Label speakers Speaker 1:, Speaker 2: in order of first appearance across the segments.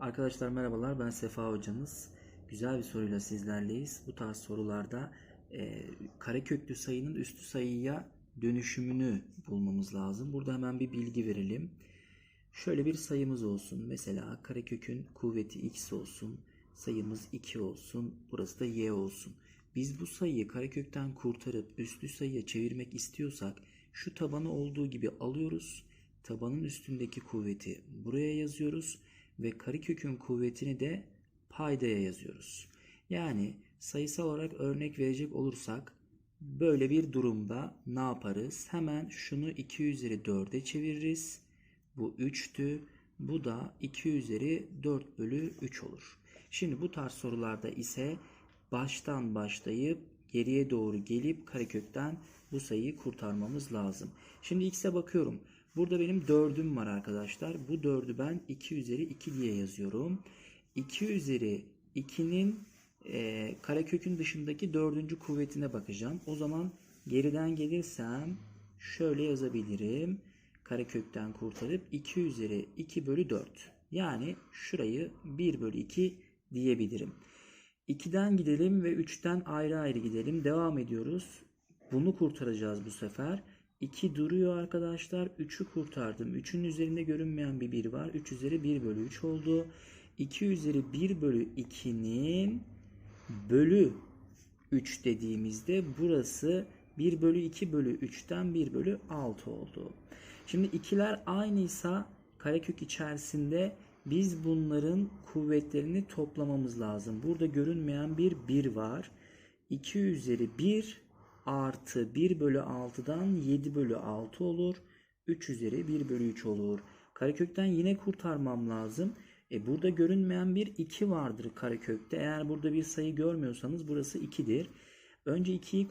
Speaker 1: Arkadaşlar merhabalar ben Sefa hocanız. Güzel bir soruyla sizlerleyiz. Bu tarz sorularda e, kareköklü sayının üstü sayıya dönüşümünü bulmamız lazım. Burada hemen bir bilgi verelim. Şöyle bir sayımız olsun. Mesela karekökün kuvveti x olsun. Sayımız 2 olsun. Burası da y olsun. Biz bu sayıyı karekökten kurtarıp üstlü sayıya çevirmek istiyorsak şu tabanı olduğu gibi alıyoruz. Tabanın üstündeki kuvveti buraya yazıyoruz ve karekökün kuvvetini de paydaya yazıyoruz. Yani sayısal olarak örnek verecek olursak böyle bir durumda ne yaparız? Hemen şunu 2 üzeri 4'e çeviririz. Bu 3'tü. Bu da 2 üzeri 4 bölü 3 olur. Şimdi bu tarz sorularda ise baştan başlayıp geriye doğru gelip karekökten bu sayıyı kurtarmamız lazım. Şimdi x'e bakıyorum. Burada benim 4'üm var arkadaşlar. Bu 4'ü ben 2 üzeri 2 diye yazıyorum. 2 üzeri 2'nin e, karekökün dışındaki dördüncü kuvvetine bakacağım. O zaman geriden gelirsem şöyle yazabilirim. Karekökten kurtarıp 2 üzeri 2 bölü 4. Yani şurayı 1 bölü 2 diyebilirim. 2'den gidelim ve 3'ten ayrı ayrı gidelim. Devam ediyoruz. Bunu kurtaracağız bu sefer. 2 duruyor arkadaşlar. 3'ü kurtardım. 3'ün üzerinde görünmeyen bir 1 var. 3 üzeri 1 bölü 3 oldu. 2 üzeri 1 bölü 2'nin bölü 3 dediğimizde burası 1 bölü 2 bölü 3'ten 1 bölü 6 oldu. Şimdi ikiler aynıysa karekök içerisinde biz bunların kuvvetlerini toplamamız lazım. Burada görünmeyen bir 1 var. 2 üzeri 1 artı 1 bölü 6'dan 7 bölü 6 olur. 3 üzeri 1 bölü 3 olur. Karekökten yine kurtarmam lazım. E burada görünmeyen bir 2 vardır karekökte. Eğer burada bir sayı görmüyorsanız burası 2'dir. Önce 2'yi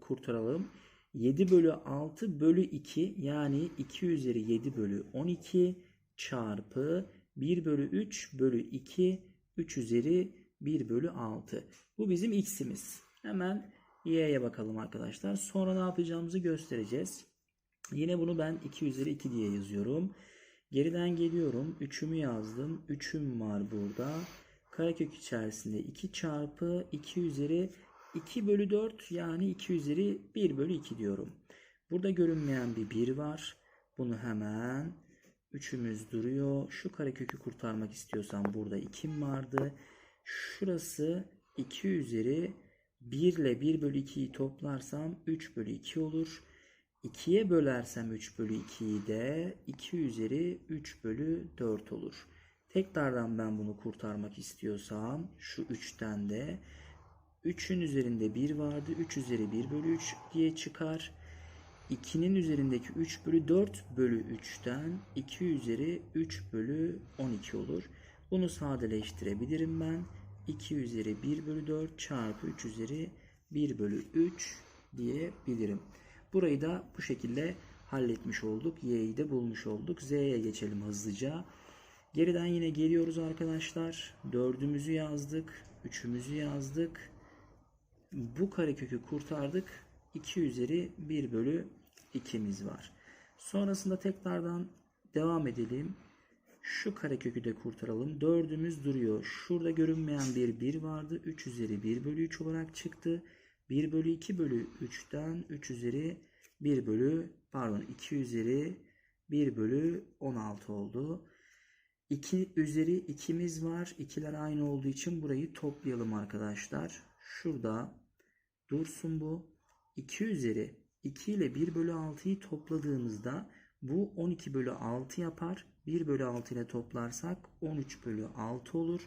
Speaker 1: kurtaralım. 7 bölü 6 bölü 2 yani 2 üzeri 7 bölü 12 çarpı 1 bölü 3 bölü 2 3 üzeri 1 bölü 6. Bu bizim x'imiz. Hemen y'ye bakalım arkadaşlar. Sonra ne yapacağımızı göstereceğiz. Yine bunu ben 2 üzeri 2 diye yazıyorum. Geriden geliyorum. 3'ümü yazdım. 3'üm var burada. Karekök içerisinde 2 çarpı 2 üzeri 2 bölü 4 yani 2 üzeri 1 bölü 2 diyorum. Burada görünmeyen bir 1 var. Bunu hemen 3'ümüz duruyor. Şu karekökü kurtarmak istiyorsam burada 2'm vardı. Şurası 2 üzeri 1 ile 1 bölü 2'yi toplarsam 3 bölü 2 olur. 2'ye bölersem 3 bölü 2'yi de 2 üzeri 3 bölü 4 olur. Tekrardan ben bunu kurtarmak istiyorsam şu 3'ten de 3'ün üzerinde 1 vardı. 3 üzeri 1 bölü 3 diye çıkar. 2'nin üzerindeki 3 bölü 4 bölü 3'ten 2 üzeri 3 bölü 12 olur. Bunu sadeleştirebilirim ben. 2 üzeri 1 bölü 4 çarpı 3 üzeri 1 bölü 3 diyebilirim. Burayı da bu şekilde halletmiş olduk. Y'yi de bulmuş olduk. Z'ye geçelim hızlıca. Geriden yine geliyoruz arkadaşlar. 4'ümüzü yazdık. 3'ümüzü yazdık. Bu karekökü kurtardık. 2 üzeri 1 bölü 2'miz var. Sonrasında tekrardan devam edelim. Şu karekökü de kurtaralım. 4'ümüz duruyor. Şurada görünmeyen bir 1 vardı. 3 üzeri 1 bölü 3 olarak çıktı. 1 bölü 2 bölü 3'ten 3 üzeri 1 bölü pardon 2 üzeri 1 bölü 16 oldu. 2 üzeri 2'miz var. İkiler aynı olduğu için burayı toplayalım arkadaşlar. Şurada dursun bu. 2 üzeri 2 ile 1 bölü 6'yı topladığımızda bu 12 bölü 6 yapar. 1 bölü 6 ile toplarsak 13 bölü 6 olur.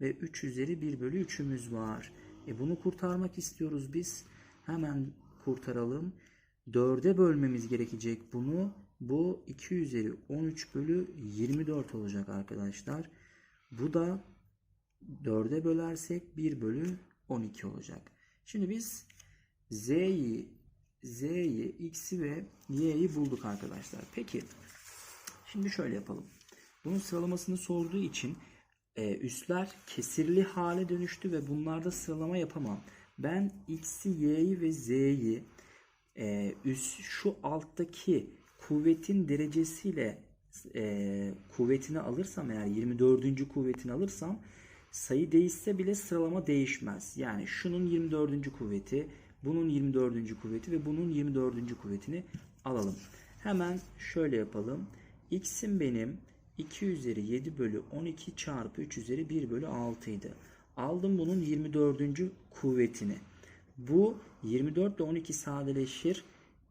Speaker 1: Ve 3 üzeri 1 bölü 3'ümüz var. E bunu kurtarmak istiyoruz biz. Hemen kurtaralım. 4'e bölmemiz gerekecek bunu. Bu 2 üzeri 13 bölü 24 olacak arkadaşlar. Bu da 4'e bölersek 1 bölü 12 olacak. Şimdi biz z'yi, z'yi, x'i ve y'yi bulduk arkadaşlar. Peki şimdi şöyle yapalım. Bunun sıralamasını sorduğu için e, üstler kesirli hale dönüştü ve bunlarda sıralama yapamam. Ben x'i, y'yi ve z'yi e, üst şu alttaki kuvvetin derecesiyle e, kuvvetini alırsam eğer 24. kuvvetini alırsam sayı değişse bile sıralama değişmez. Yani şunun 24. kuvveti, bunun 24. kuvveti ve bunun 24. kuvvetini alalım. Hemen şöyle yapalım. X'im benim 2 üzeri 7 bölü 12 çarpı 3 üzeri 1 bölü 6 idi. Aldım bunun 24. kuvvetini. Bu 24 ile 12 sadeleşir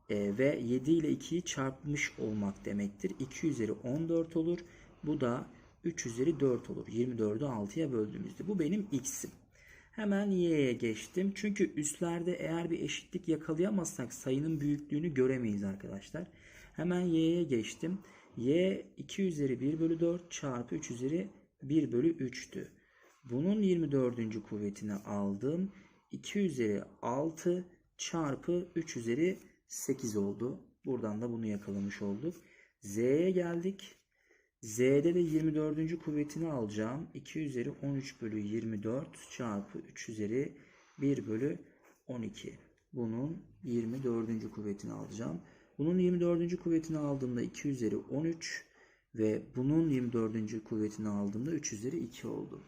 Speaker 1: e, ve 7 ile 2'yi çarpmış olmak demektir. 2 üzeri 14 olur. Bu da 3 üzeri 4 olur. 24'ü 6'ya böldüğümüzde. Bu benim x'im. Hemen y'ye geçtim. Çünkü üstlerde eğer bir eşitlik yakalayamazsak sayının büyüklüğünü göremeyiz arkadaşlar. Hemen y'ye geçtim. Y 2 üzeri 1 bölü 4 çarpı 3 üzeri 1 bölü 3'tü. Bunun 24. kuvvetini aldım. 2 üzeri 6 çarpı 3 üzeri 8 oldu. Buradan da bunu yakalamış olduk. Z'ye geldik. Z'de de 24. kuvvetini alacağım. 2 üzeri 13 bölü 24 çarpı 3 üzeri 1 bölü 12. Bunun 24. kuvvetini alacağım. Bunun 24. kuvvetini aldığımda 2 üzeri 13 ve bunun 24. kuvvetini aldığımda 3 üzeri 2 oldu.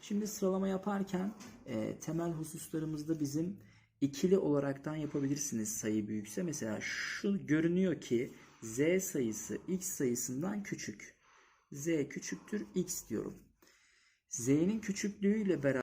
Speaker 1: Şimdi sıralama yaparken e, temel hususlarımızda bizim ikili olaraktan yapabilirsiniz sayı büyükse. Mesela şu görünüyor ki z sayısı x sayısından küçük. z küçüktür x diyorum. z'nin küçüklüğüyle beraber